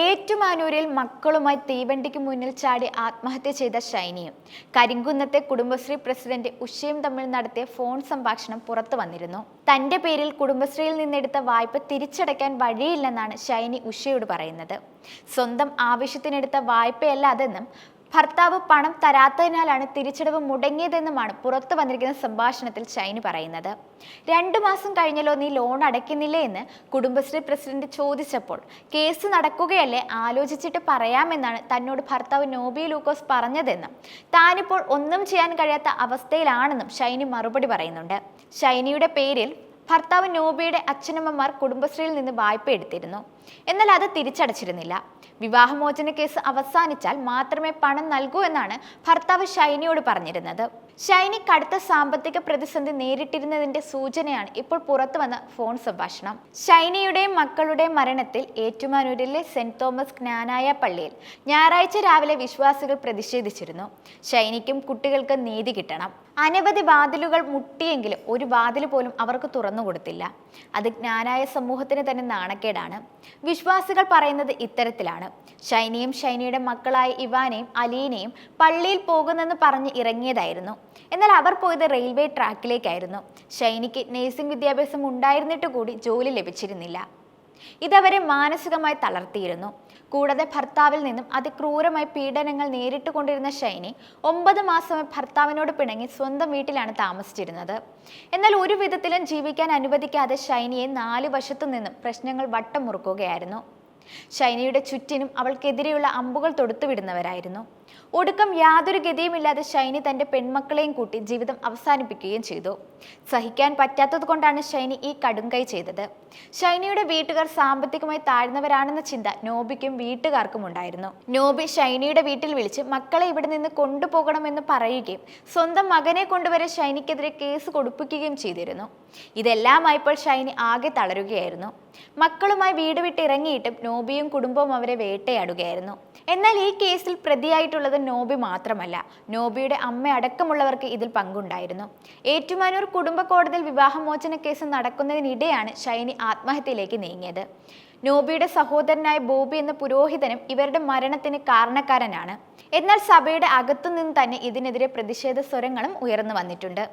ഏറ്റുമാനൂരിൽ മക്കളുമായി തീവണ്ടിക്ക് മുന്നിൽ ചാടി ആത്മഹത്യ ചെയ്ത ഷൈനിയും കരിങ്കുന്നത്തെ കുടുംബശ്രീ പ്രസിഡന്റ് ഉഷയും തമ്മിൽ നടത്തിയ ഫോൺ സംഭാഷണം പുറത്തു വന്നിരുന്നു. തന്റെ പേരിൽ കുടുംബശ്രീയിൽ നിന്നെടുത്ത വായ്പ തിരിച്ചടയ്ക്കാൻ വഴിയില്ലെന്നാണ് ഷൈനി ഉഷയോട് പറയുന്നത്. സ്വന്തം ആവശ്യത്തിനെടുത്ത വായ്പയല്ല അതെന്നും ഭർത്താവ് പണം തരാത്തതിനാലാണ് തിരിച്ചടവ് മുടങ്ങിയതെന്നുമാണ് പുറത്തു വന്നിരിക്കുന്ന സംഭാഷണത്തിൽ ഷൈനി പറയുന്നത്. രണ്ടു മാസം കഴിഞ്ഞല്ലോ നീ ലോൺ അടയ്ക്കുന്നില്ലേ എന്ന് കുടുംബശ്രീ പ്രസിഡന്റ് ചോദിച്ചപ്പോൾ കേസ് നടക്കുകയല്ലേ ആലോചിച്ചിട്ട് പറയാമെന്നാണ് തന്നോട് ഭർത്താവ് നോബി ലൂക്കോസ് പറഞ്ഞതെന്നും താനിപ്പോൾ ഒന്നും ചെയ്യാൻ കഴിയാത്ത അവസ്ഥയിലാണെന്നും ഷൈനി മറുപടി പറയുന്നുണ്ട്. ഷൈനിയുടെ പേരിൽ ഭർത്താവ് നോബിയുടെ അച്ഛനമ്മമാർ കുടുംബശ്രീയിൽ നിന്ന് വായ്പ എടുത്തിരുന്നു. എന്നാൽ അത് തിരിച്ചടച്ചിരുന്നില്ല. വിവാഹമോചന കേസ് അവസാനിച്ചാൽ മാത്രമേ പണം നൽകൂ എന്നാണ് ഭർത്താവ് ഷൈനിയോട് പറഞ്ഞിരുന്നത്. ഷൈനി കടുത്ത സാമ്പത്തിക പ്രതിസന്ധി നേരിട്ടിരുന്നതിന്റെ സൂചനയാണ് ഇപ്പോൾ പുറത്തു വന്ന ഫോൺ സംഭാഷണം. ഷൈനിയുടെയും മക്കളുടെയും മരണത്തിൽ ഏറ്റുമാനൂരിലെ സെന്റ് തോമസ് ജ്ഞാനായ പള്ളിയിൽ ഞായറാഴ്ച രാവിലെ വിശ്വാസികൾ പ്രതിഷേധിച്ചിരുന്നു. ഷൈനിക്കും കുട്ടികൾക്ക് നീതി കിട്ടണം. അനവധി വാതിലുകൾ മുട്ടിയെങ്കിലും ഒരു വാതിൽ പോലും അവർക്ക് തുറന്നു കൊടുത്തില്ല അത് ജ്ഞാനായ സമൂഹത്തിന് തന്നെ നാണക്കേടാണ്. വിശ്വാസികൾ പറയുന്നത് ഇത്തരത്തിലാണ്. ഷൈനിയും ഷൈനിയുടെ മക്കളായ ഇവാനെയും അലീനയും പള്ളിയിൽ പോകുന്നെന്ന് പറഞ്ഞ് ഇറങ്ങിയതായിരുന്നു. എന്നാൽ അവർ പോയത് റെയിൽവേ ട്രാക്കിലേക്കായിരുന്നു. ഷൈനിക്ക് നേഴ്സിംഗ് വിദ്യാഭ്യാസം ഉണ്ടായിരുന്നിട്ട് കൂടി ജോലി ലഭിച്ചിരുന്നില്ല. ഇതവരെ മാനസികമായി തളർത്തിയിരുന്നു. കൂടാതെ ഭർത്താവിൽ നിന്നും അതിക്രൂരമായി പീഡനങ്ങൾ നേരിട്ട് കൊണ്ടിരുന്ന ഷൈനി ഒമ്പത് മാസമായി ഭർത്താവിനോട് പിണങ്ങി സ്വന്തം വീട്ടിലാണ് താമസിച്ചിരുന്നത്. എന്നാൽ ഒരു വിധത്തിലും ജീവിക്കാൻ അനുവദിക്കാതെ ഷൈനിയെ നാല് വശത്തു നിന്നും പ്രശ്നങ്ങൾ വട്ടം മുറുക്കുകയായിരുന്നു ഷൈനിയുടെ ചുറ്റിനും അവൾക്കെതിരെയുള്ള അമ്പുകൾ തൊടുത്തുവിടുന്നവരായിരുന്നു. ഒടുക്കം യാതൊരു ഗതിയുമില്ലാതെ ഷൈനി തന്റെ പെൺമക്കളെയും കൂട്ടി ജീവിതം അവസാനിപ്പിക്കുകയും ചെയ്തു. സഹിക്കാൻ പറ്റാത്തത് കൊണ്ടാണ് ഷൈനി ഈ കടുംകൈ ചെയ്തത്. ഷൈനിയുടെ വീട്ടുകാർ സാമ്പത്തികമായി താഴ്ന്നവരാണെന്ന ചിന്ത നോബിക്കും വീട്ടുകാർക്കും ഉണ്ടായിരുന്നു. നോബി ഷൈനിയുടെ വീട്ടിൽ വിളിച്ച് മക്കളെ ഇവിടെ നിന്ന് കൊണ്ടുപോകണമെന്ന് പറയുകയും സ്വന്തം മകനെ കൊണ്ടുവരെ ഷൈനിക്കെതിരെ കേസ് കൊടുപ്പിക്കുകയും ചെയ്തിരുന്നു. ഇതെല്ലാമായപ്പോൾ ഷൈനി ആകെ തളരുകയായിരുന്നു. മക്കളുമായി വീട് വിട്ട് ഇറങ്ങിയിട്ടും നോബിയും കുടുംബവും അവരെ വേട്ടയാടുകയായിരുന്നു. എന്നാൽ ഈ കേസിൽ പ്രതിയായിട്ടുള്ളത് നോബി മാത്രമല്ല നോബിയുടെ അമ്മ അടക്കമുള്ളവർക്ക് ഇതിൽ പങ്കുണ്ടായിരുന്നു. ഏറ്റുമാനൂർ കുടുംബ കോടതിയിൽ വിവാഹമോചന കേസ് നടക്കുന്നതിനിടെയാണ് ഷൈനി ആത്മഹത്യയിലേക്ക് നീങ്ങിയത്. നോബിയുടെ സഹോദരനായ ബോബി എന്ന പുരോഹിതനും ഇവരുടെ മരണത്തിന് കാരണക്കാരനാണ്. എന്നാൽ സഭയുടെ അകത്തുനിന്ന് തന്നെ ഇതിനെതിരെ പ്രതിഷേധ സ്വരങ്ങളും ഉയർന്നു വന്നിട്ടുണ്ട്.